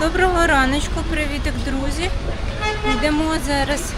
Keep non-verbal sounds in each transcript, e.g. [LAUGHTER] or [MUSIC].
Доброго раночку, привітик, друзі. Йдемо зараз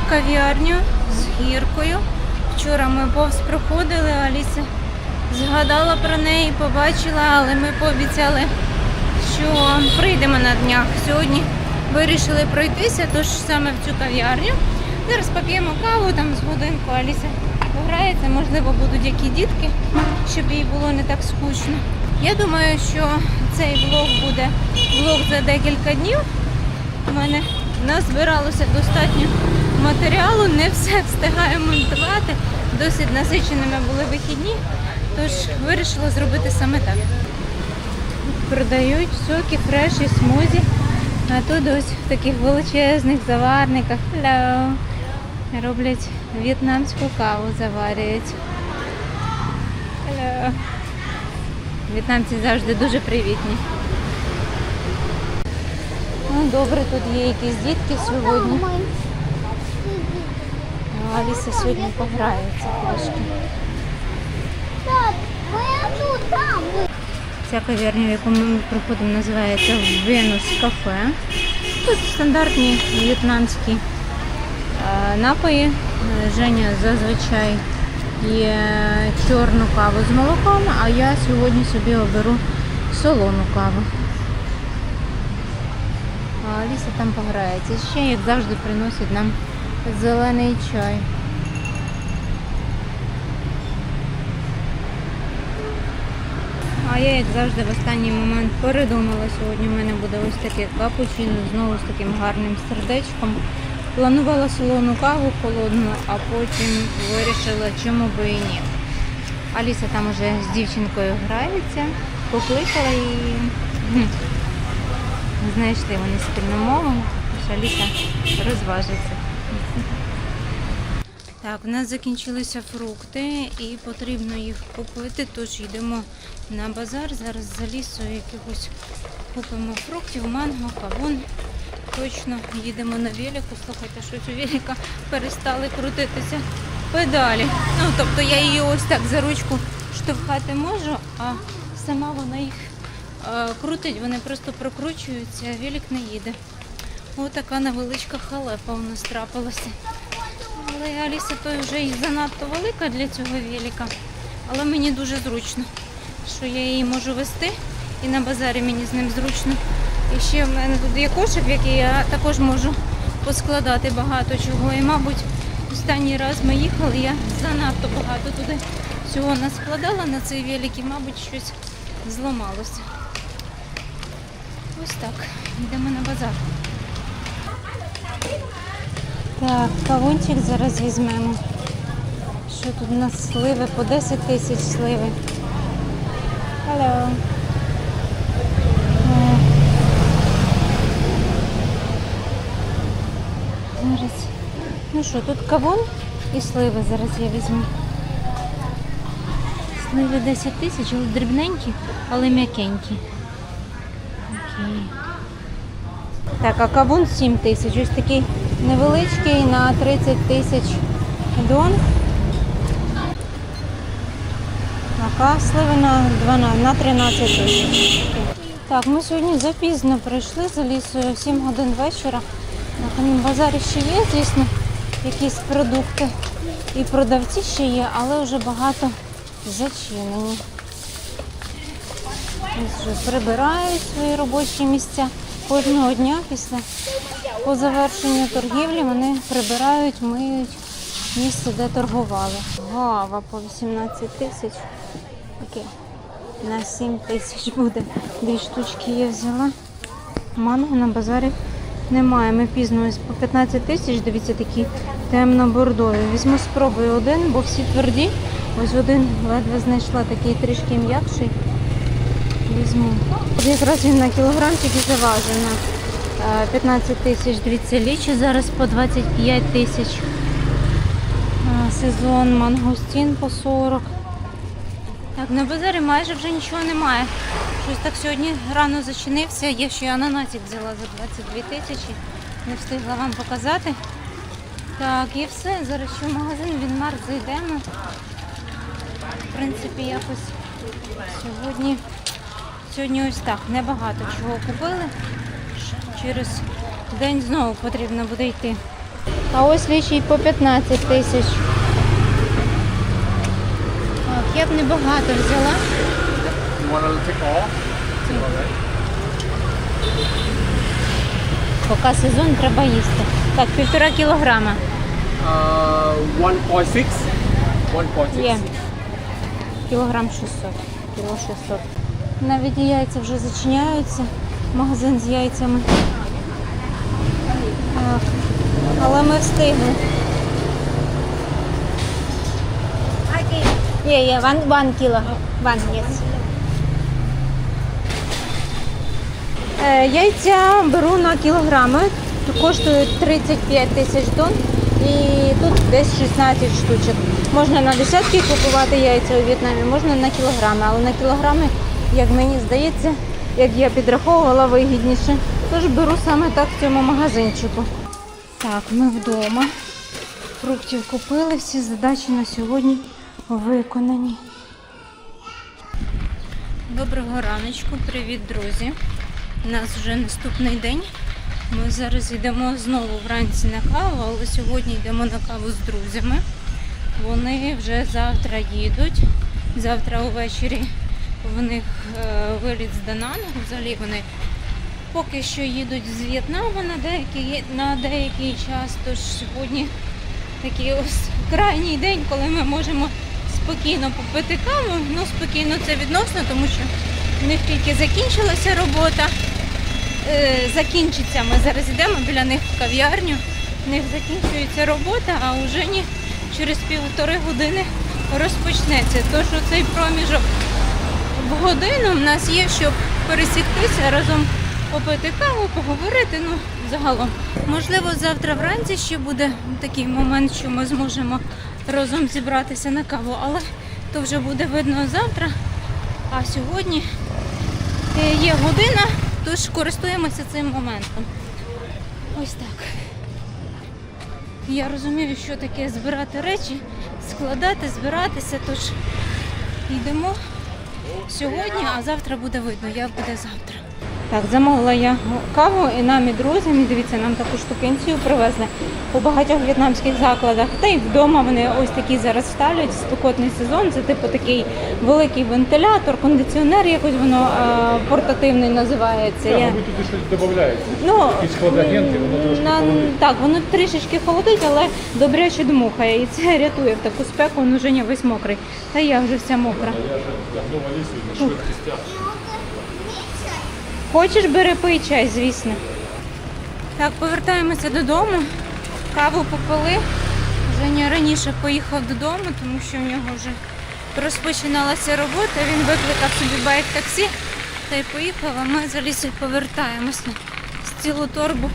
в кав'ярню з гіркою. Вчора ми повз проходили, Аліса згадала про неї, побачила, але ми пообіцяли, що прийдемо на днях. Сьогодні вирішили пройтися, тож саме в цю кав'ярню. Зараз поп'ємо каву, там з годинку Аліса пограється, можливо, будуть які дітки, щоб їй було не так скучно. Я думаю, що цей влог буде влог за декілька днів. У мене назбиралося достатньо матеріалу, не все [LAUGHS] встигаю монтувати. Досить насиченими були вихідні, тож вирішила зробити саме так. Продають соки, фреш і смузі. А тут ось в таких величезних заварниках Hello. роблять в'єтнамську каву, заварюють. Hello. В'єтнамці завжди дуже привітні. Ну, добре, тут є якісь дітки сьогодні. А Аліса сьогодні пограється трошки. Ця кав'ярня, в яку ми проходимо, називається Венус кафе. Тут стандартні в'єтнамські е, напої. Е, Женя зазвичай є чорну каву з молоком, а я сьогодні собі оберу солону каву. А Аліса там пограється. Ще, як завжди, приносить нам зелений чай. А я, як завжди, в останній момент передумала. Сьогодні в мене буде ось таке капучино, знову з таким гарним сердечком. Планувала солону каву холодну, а потім вирішила, чому би і ні. Аліса там уже з дівчинкою грається, покликала її. Знайшли вони спільну мову, що Аліса розважиться. Так, у нас закінчилися фрукти і потрібно їх купити, тож йдемо на базар. Зараз за лісою якихось купимо фруктів, манго, кавун. Точно їдемо на велику. Слухайте, що у велика перестали крутитися педалі. Ну, тобто я її ось так за ручку штовхати можу, а сама вона їх е, крутить, вони просто прокручуються, а велик не їде. Ось така невеличка халепа у нас трапилася. Але Аліса той вже і занадто велика для цього велика. Але мені дуже зручно, що я її можу вести. І на базарі мені з ним зручно. І ще в мене тут є кошик, в який я також можу поскладати багато чого. І, мабуть, останній раз ми їхали, я занадто багато туди всього наскладала на цей велик і, мабуть, щось зламалося. Ось так. Йдемо на базар. Так, кавунчик зараз візьмемо. Що тут у нас сливи? По 10 тисяч сливи. Hello. Зараз. Ну що, тут кавун і сливи зараз я візьму. Сливи 10 тисяч, але дрібненькі, але м'якенькі. Окей. Так, а кавун 7 тисяч. Ось такий невеличкий на 30 тисяч дон. А сливи на 12, на 13 тисяч. Так, ми сьогодні запізно прийшли за лісою, 7 годин вечора. На базарі ще є, звісно, якісь продукти. І продавці ще є, але вже багато зачинені. Прибирають свої робочі місця. Кожного дня після по завершенню торгівлі вони прибирають, миють місце, де торгували. Гава по 18 тисяч. Окей. На 7 тисяч буде. Дві штучки я взяла. Манго на базарі немає. Ми пізно ось по 15 тисяч, дивіться, такі темно-бордові. Візьму спробую один, бо всі тверді. Ось один ледве знайшла такий трішки м'якший. Візьму. Якраз він на кілограмчик і заважив на е, 15 тисяч. Дивіться, лічі зараз по 25 тисяч. Е, Сезон мангустін по 40. Так, на базарі майже вже нічого немає. Щось так сьогодні рано зачинився. Я ще ананасик взяла за 22 тисячі. Не встигла вам показати. Так, і все. Зараз ще в магазин він Вінмарк зайдемо. В принципі, якось сьогодні, сьогодні ось так. Небагато чого купили. через день знову потрібно буде йти. А ось лічить по 15 тисяч. Так, я б небагато взяла. Поки сезон треба їсти. Так, півтора кілограма. Uh, 1.6. 1.6. Є. Кілограм 600. Кіло 600. Навіть яйця вже зачиняються. Магазин з яйцями. Так. Але ми встигли. Є, є, one, one кіло. One, yes. Е, Яйця беру на кілограми, коштують 35 тисяч тонн і тут десь 16 штучок. Можна на десятки купувати яйця у В'єтнамі, можна на кілограми, але на кілограми, як мені здається, як я підраховувала, вигідніше. Тож беру саме так в цьому магазинчику. Так, ми вдома. Фруктів купили, всі задачі на сьогодні виконані. Доброго раночку, привіт, друзі. У нас вже наступний день. Ми зараз йдемо знову вранці на каву, але сьогодні йдемо на каву з друзями. Вони вже завтра їдуть. Завтра увечері в них е, виліт з Данану. Взагалі вони поки що їдуть з В'єтнаму на деякий, на деякий час. Тож сьогодні такий ось крайній день, коли ми можемо спокійно попити каву. Ну, спокійно це відносно, тому що в них тільки закінчилася робота. Е, закінчиться. Ми зараз йдемо біля них в кав'ярню. В них закінчується робота, а у Жені через півтори години розпочнеться. Тож цей проміжок в годину в нас є, щоб пересіктися разом попити каву, поговорити. Ну, загалом. Можливо, завтра вранці ще буде такий момент, що ми зможемо разом зібратися на каву, але то вже буде видно завтра. А сьогодні є година, тож користуємося цим моментом. Ось так. Я розумію, що таке збирати речі, складати, збиратися, тож йдемо сьогодні, а завтра буде видно, як буде завтра. Так, замовила я каву і нам і друзям. І дивіться, нам таку штукенцію привезли у багатьох в'єтнамських закладах. Та й вдома вони ось такі зараз ставлять. Спекотний сезон. Це типу такий великий вентилятор, кондиціонер, якось воно е, портативний називається. Я... Ви туди щось додаєте. Ну, Якісь хладагенти, воно трошки на, так, воно трішечки холодить, але добряче дмухає. І це рятує в таку спеку, ну Женя весь мокрий. Та я вже вся мокра. Я ж давно валюся на швидкістях. Хочеш, бери пий чай, звісно. Так, повертаємося додому. Каву попили. Женя раніше поїхав додому, тому що в нього вже розпочиналася робота. Він викликав собі байк таксі та й поїхав, а ми з Алісою повертаємося з цілу торбу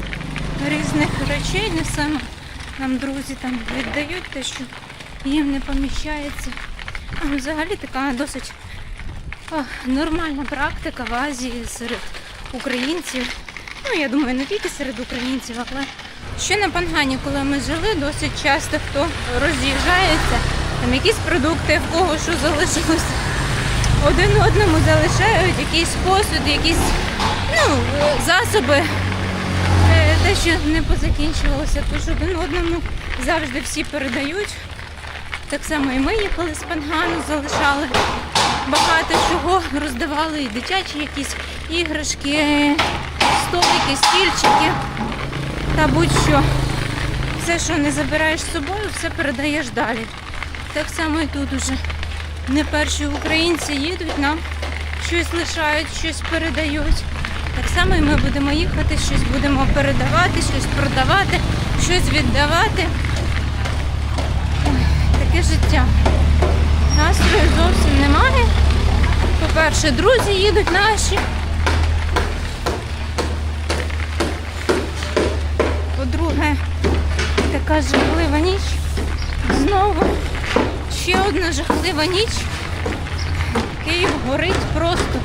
різних речей. Несемо. Нам друзі там віддають те, що їм не поміщається. Взагалі така досить Ах, Нормальна практика в Азії серед українців. Ну, я думаю, не тільки серед українців, але ще на Пангані, коли ми жили, досить часто хто роз'їжджається, там якісь продукти, в кого що залишилось. Один одному залишають якийсь посуд, якісь ну, засоби, е, те, що не позакінчувалося, тож один одному завжди всі передають. Так само і ми їхали з Пангану, залишали багато чого, роздавали і дитячі якісь іграшки, столики, стільчики та будь-що. Все, що не забираєш з собою, все передаєш далі. Так само і тут уже не перші українці їдуть, нам щось лишають, щось передають. Так само і ми будемо їхати, щось будемо передавати, щось продавати, щось віддавати. Таке життя. Настрою зовсім немає. По-перше, друзі їдуть наші. По-друге, така жахлива ніч. Знову ще одна жахлива ніч. Київ горить просто.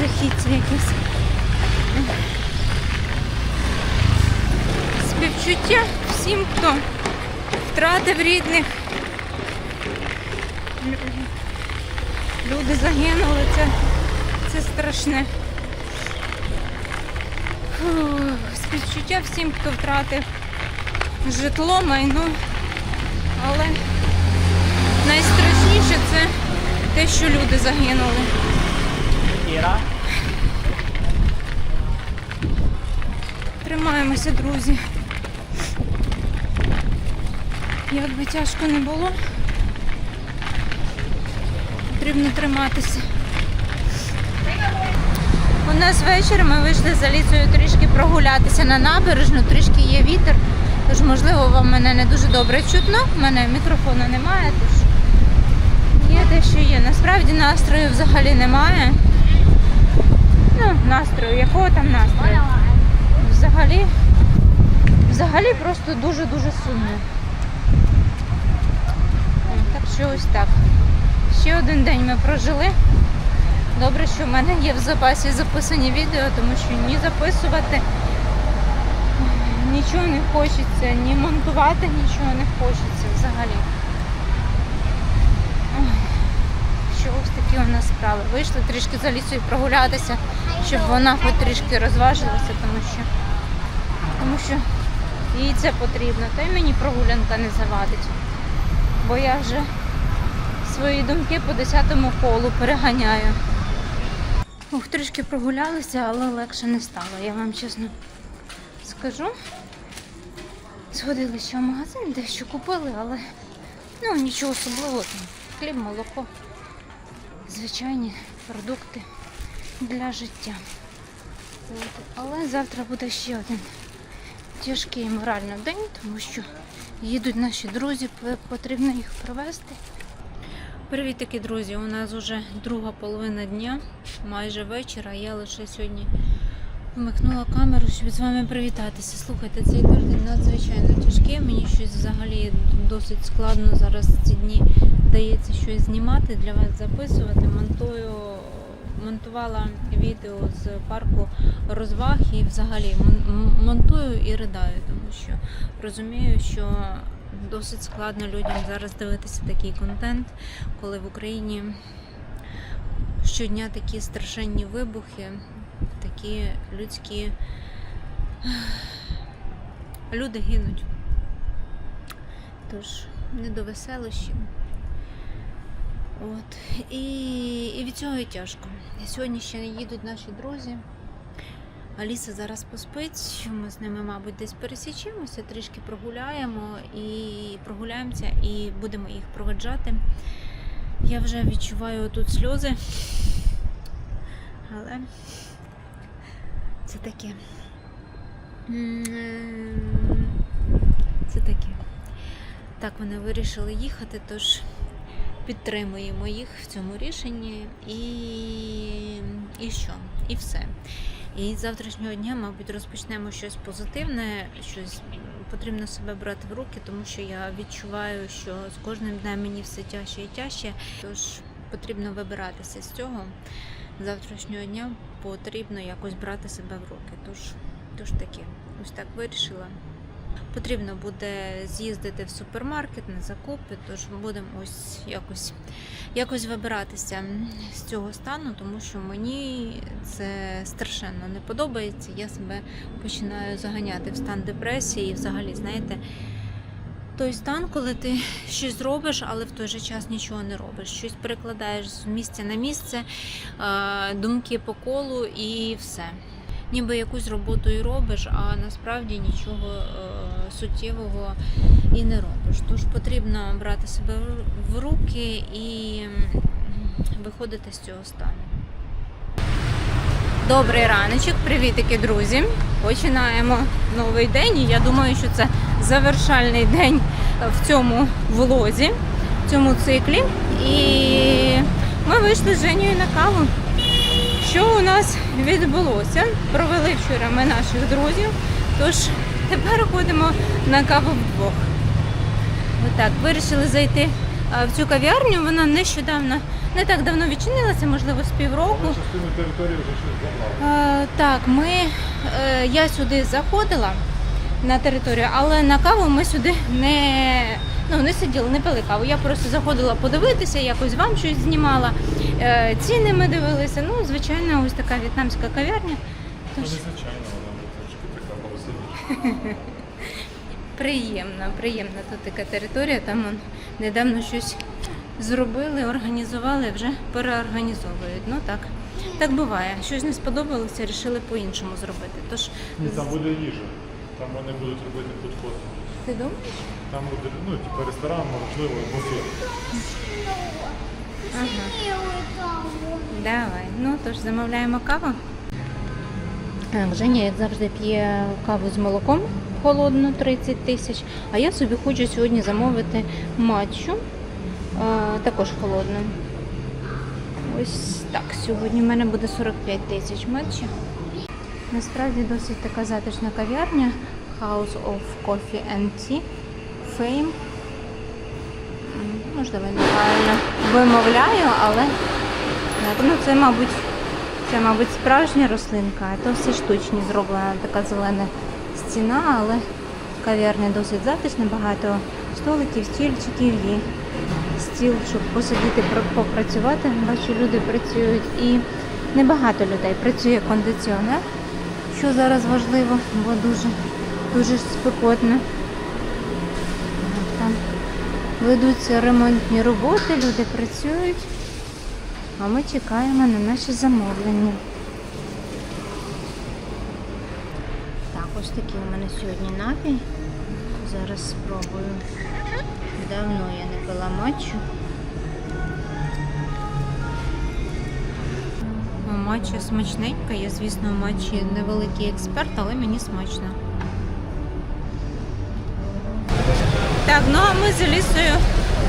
Жахіття якесь. Співчуття всім, хто втратив рідних. Люди загинули, це, це страшне. Співчуття всім, хто втратив житло, майно. Але найстрашніше це те, що люди загинули. Тримаємося, друзі. Як би тяжко не було, потрібно триматися. У нас вечір ми вийшли за лісою трішки прогулятися на набережну, трішки є вітер, тож можливо вам мене не дуже добре чутно. У мене мікрофону немає, тож є те, що є. Насправді настрою взагалі немає. Ну, настрою, якого там настрою? Взагалі, взагалі просто дуже-дуже сумно. Так що ось так. Ще один день ми прожили. Добре, що в мене є в запасі записані відео, тому що ні записувати нічого не хочеться, ні монтувати нічого не хочеться взагалі. Що ось такі у нас справи. Вийшли трішки за лісою прогулятися, щоб вона хоч трішки розважилася, тому що, тому що їй це потрібно. Та й мені прогулянка не завадить. Бо я вже свої думки по 10-му колу переганяю. Ух, трішки прогулялися, але легше не стало, я вам чесно скажу. Сходили ще в магазин, дещо купили, але ну нічого особливого. Хліб, молоко, звичайні продукти для життя. Але завтра буде ще один тяжкий морально день, тому що їдуть наші друзі, потрібно їх провести. Привіт, такі друзі! У нас вже друга половина дня, майже вечора. Я лише сьогодні вмикнула камеру, щоб з вами привітатися. Слухайте, цей тиждень надзвичайно тяжкий. Мені щось взагалі досить складно зараз ці дні вдається щось знімати, для вас записувати. Монтую, монтувала відео з парку розваг і взагалі мон- монтую і ридаю, тому що розумію, що досить складно людям зараз дивитися такий контент, коли в Україні щодня такі страшенні вибухи, такі людські люди гинуть. Тож, не до веселощів. От. І, і від цього і тяжко. Сьогодні ще їдуть наші друзі. Аліса зараз поспить, ми з ними, мабуть, десь пересічемося, трішки прогуляємо і прогуляємося і будемо їх проведжати. Я вже відчуваю тут сльози, але це таке. Це таке. Так, вони вирішили їхати, тож підтримуємо їх в цьому рішенні і, і що? І все. І з завтрашнього дня, мабуть, розпочнемо щось позитивне, щось потрібно себе брати в руки, тому що я відчуваю, що з кожним днем мені все тяжче і тяжче. Тож потрібно вибиратися з цього. З завтрашнього дня потрібно якось брати себе в руки. Тож, тож таке, ось так вирішила. Потрібно буде з'їздити в супермаркет на закупи, тож будемо ось якось, якось вибиратися з цього стану, тому що мені це страшенно не подобається. Я себе починаю заганяти в стан депресії і взагалі, знаєте, той стан, коли ти щось робиш, але в той же час нічого не робиш. Щось перекладаєш з місця на місце, думки по колу і все ніби якусь роботу і робиш, а насправді нічого е, суттєвого і не робиш. Тож потрібно брати себе в руки і виходити з цього стану. Добрий раночок, привітики, друзі. Починаємо новий день. І я думаю, що це завершальний день в цьому влозі, в цьому циклі. І ми вийшли з Женєю на каву. Що у нас відбулося? Провели вчора ми наших друзів. Тож тепер ходимо на каву вдвох. Отак, вирішили зайти в цю кав'ярню. Вона нещодавно, не так давно відчинилася, можливо, з півроку. Частину території вже щось забрали. Так, ми, е, я сюди заходила на територію, але на каву ми сюди не, ну, не сиділи, не пили каву. Я просто заходила подивитися, якось вам щось знімала. Е, Ціни ми дивилися. Ну, звичайно, ось така в'єтнамська кав'ярня. Ну, незвичайно, вона трошки така повеселіша. [LAUGHS] Приємна, приємна тут така територія. Там он, недавно щось зробили, організували, вже переорганізовують. Ну так, так буває. Щось не сподобалося, вирішили по-іншому зробити. Тож, Ні, там буде їжа. Там вони будуть робити фудкорт. ти думаєш? Там буде, ну, типу ресторан, можливо, буфет. Ага. Давай. Ну тож замовляємо каву. Так, Женя, як завжди, п'є каву з молоком холодну 30 тисяч. А я собі хочу сьогодні замовити матчу, а, також холодну. Ось так. Сьогодні в мене буде 45 тисяч матчі. Насправді досить така затишна кав'ярня House of Coffee and Tea Fame. Можливо, я неправильно вимовляю, але ну це, мабуть, це, мабуть, справжня рослинка, а то все штучні зроблена така зелена стіна, але кав'ярня досить затишна, багато столиків, стільчиків є. Стіл, щоб посидіти, попрацювати. Бачу, люди працюють і небагато людей. Працює кондиціонер, що зараз важливо, бо дуже, дуже спекотно. Там ведуться ремонтні роботи, люди працюють. А ми чекаємо на наші замовлення. Так, ось такий у мене сьогодні напій. Зараз спробую. Давно я не пила матчу. О, Матча смачненька. Я, звісно, в матчі невеликий експерт, але мені смачно. Так, ну а ми з Алісою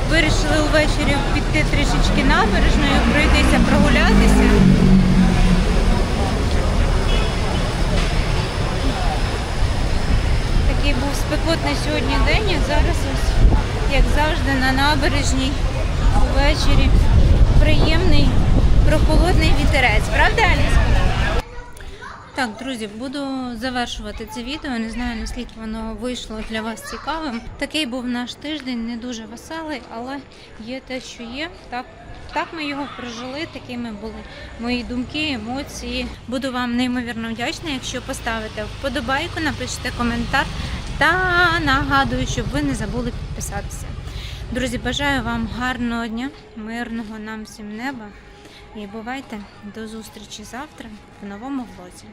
вирішили увечері піти трішечки набережною, пройтися, прогулятися. Такий був спекотний сьогодні день, і зараз ось, як завжди, на набережній увечері приємний прохолодний вітерець. Правда, Аліска? Так, друзі, буду завершувати це відео. Не знаю, наскільки воно вийшло для вас цікавим. Такий був наш тиждень, не дуже веселий, але є те, що є. Так, так ми його прожили. Такими були мої думки, емоції. Буду вам неймовірно вдячна, якщо поставите вподобайку, напишете коментар та нагадую, щоб ви не забули підписатися. Друзі, бажаю вам гарного дня, мирного нам всім неба. І бувайте до зустрічі завтра в новому влозі.